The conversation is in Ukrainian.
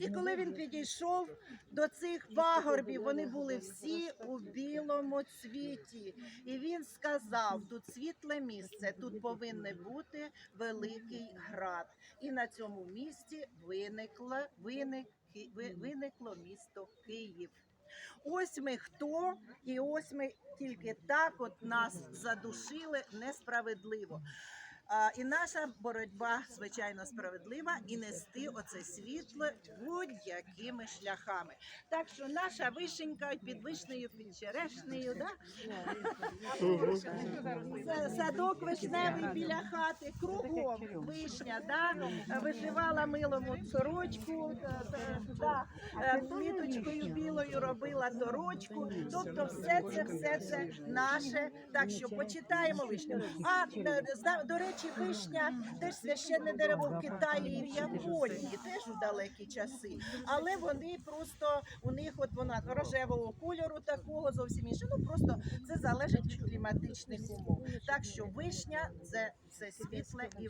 І коли він підійшов до цих пагорбів, вони були всі у білому цвіті. І він сказав: тут світле місце, тут повинен бути великий град. І на цьому місці виникло, виник, виникло місто Київ. Ось ми хто, і ось ми тільки так от нас задушили несправедливо. І наша боротьба, звичайно, справедлива, і нести оце світло будь-якими шляхами. Так що наша вишенька під вишнею, під черешнею, да? Садок вишневий біля хати, кругом вишня, да? вишивала милому сорочку, е, е, да, е, квіточкою білою робила сорочку. Тобто все це, все це наше. Так що почитаємо вишню. А до речі, вишня теж священне дерево в Китаї і в Японії, теж у далекі часи. Але вони просто у них от вона рожевого кольору такого зовсім інше. Ну просто це залежить від кліматичних умов. Так що вишня це, це світле і